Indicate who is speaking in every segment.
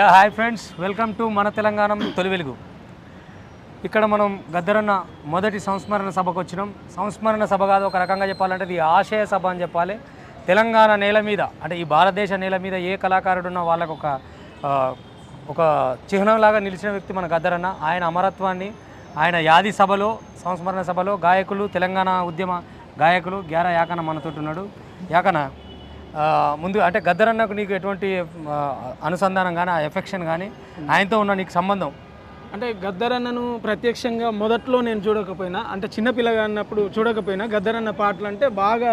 Speaker 1: Yeah hi friends. Welcome to మన తెలంగాణ తొలి వెలుగు. ఇక్కడ మనం గద్దరన్న మొదటి సంస్మరణ సభకు వచ్చినాం. సంస్మరణ సభ కాదు ఒక రకంగా చెప్పాలంటే ఇది ఆశయ సభ అని చెప్పాలి. తెలంగాణ నేల మీద అంటే ఈ భారతదేశ నేల మీద ఏ కళాకారుడు ఉన్న వాళ్ళకు ఒక ఒక చిహ్నంలాగా నిలిచిన వ్యక్తి మన గద్దరన్న. ఆయన అమరత్వాన్ని ఆయన యాది సభలో సంస్మరణ సభలో గాయకులు తెలంగాణ ఉద్యమ గాయకులు గ్యార యాకన మనతోటి ఉన్నాడు. యాకన ముందుగా ముందు అంటే గద్దరన్నకు నీకు ఎటువంటి అనుసంధానం కానీ ఆ ఎఫెక్షన్ కానీ ఆయనతో ఉన్న నీకు సంబంధం?
Speaker 2: అంటే గద్దరన్నను ప్రత్యక్షంగా మొదట్లో నేను చూడకపోయినా అంటే చిన్నపిల్లగా అన్నప్పుడు చూడకపోయినా గద్దరన్న పాటలు అంటే బాగా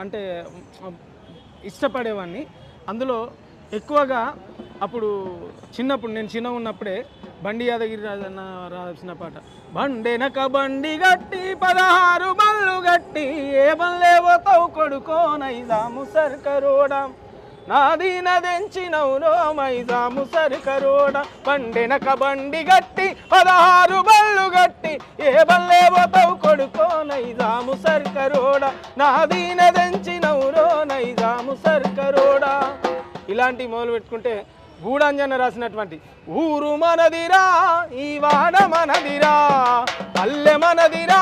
Speaker 2: అంటే ఇష్టపడేవాడిని అందులో ఎక్కువగా అప్పుడు చిన్నప్పుడు నేను చిన్న ఉన్నప్పుడే బండి యాదగిరి రాజన్న రాసిన పాట బండెనక బండి గట్టి పదహారు బళ్ళు గట్టి ఏ బల్లేవో కొడుకో నైజాము సర్కరోడా. దెంచినవు నదెంచినవునో మైజాము సరుకరోడ. పండినక బండి గట్టి పదహారు బళ్ళు గట్టి ఏ బల్లే పోతావు కొడుకో నైజాము సర్కరోడ. నాది నదెంచినవునో నైజాము సర్కరోడ. ఇలాంటి మొదలు పెట్టుకుంటే గూడాంజన రాసినటువంటి ఊరు మనదిరా ఈ వాడ మనదిరా పల్లె మనదిరా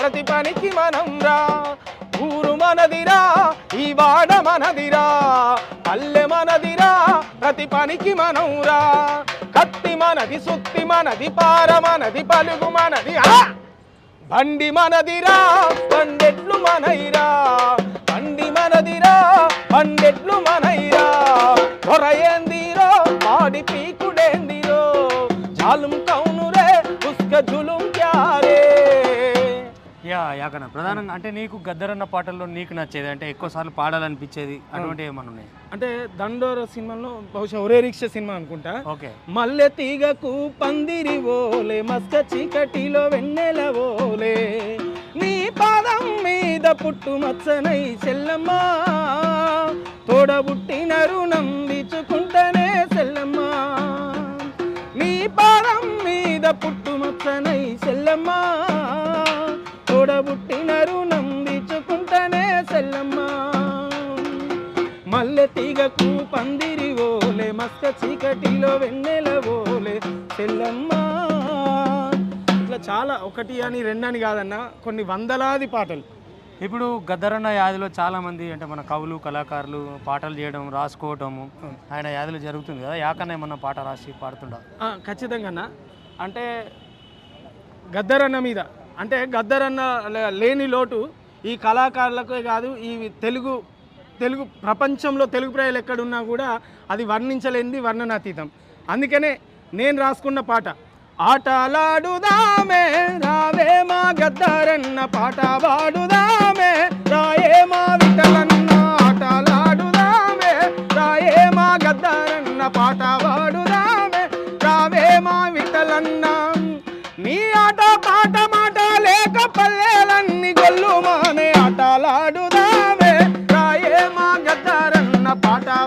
Speaker 2: ప్రతి పనికి మనం రా. మనదిరా ఈ వాడ మనదిరా పల్లె మనదిరా ప్రతి పనికి మనంరా కత్తి మనది సుత్తి మనది పార మనది పలుగు మనది బండి మనదిరా బండెట్లు మనైరా బండి మనదిరా బండెట్లు మనైరా దొరయేందిరో పాడి పీకుడేందిరో. జాలుం కౌనురే ఉస్క జులుం క్యారు.
Speaker 1: యా యాకన ప్రధానంగా అంటే నీకు గద్దరన్న పాటల్లో నీకు నచ్చేది అంటే ఎక్కువ సార్లు పాడాలనిపించేది అటువంటి ఏమన్నా ఉన్నాయి?
Speaker 2: అంటే దండోర సినిమాలో బహుశా ఒరే రిక్ష సినిమా అనుకుంటా.
Speaker 1: ఓకే.
Speaker 2: మల్లె తీగకు పందిరి ఓలే మస్క చీకటిలో వెన్నెల ఓలే. నీ పాదం మీద పుట్టు మచ్చనై చెల్లమ్మా. తోడబుట్టిన రుణం తీర్చుకుంటేనే చెల్లమ్మా. నీ పాదం మీద పుట్టు మచ్చనై చెల్లమ్మా. మల్లె తీగకు పందిరి ఓలే మస్క చీకటిలో వెన్నెల ఓలే. చెల్లమ్మా ఇట్లా చాలా ఒకటి అని రెండని కాదన్న కొన్ని వందలాది పాటలు.
Speaker 1: ఇప్పుడు గద్దరన్న యాదిలో చాలా మంది అంటే మన కవులు కళాకారులు పాటలు చేయడం రాసుకోవటము ఆయన యాదిలో జరుగుతుంది కదా యాకన్న ఏమన్నా పాట రాసి పాడుతుండ?
Speaker 2: ఖచ్చితంగా అన్న. అంటే గద్దరన్న మీద అంటే గద్దరన్న లేని లోటు ఈ కళాకారులకే కాదు ఈ తెలుగు తెలుగు ప్రపంచంలో తెలుగు ప్రజలు ఎక్కడున్నా కూడా అది వర్ణించలేనిది వర్ణనాతీతం. అందుకనే నేను రాసుకున్న పాట ఆటలాడుదామే రావే మా గద్దరన్న పాట పాడుదామే రాయే మా విటలన్న ఆటలాడుదామే రాయే మా గద్దరన్న పాట పాడుదామే రావే మా విటలన్న నీ ఆట పాట మాట లేక పల్లెలన్నీ గొల్లు మానే ఆటలాడుదా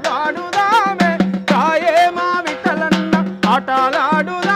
Speaker 2: వాడుదామే. కాయే మా విటలన్న
Speaker 1: ఆటలాడుదా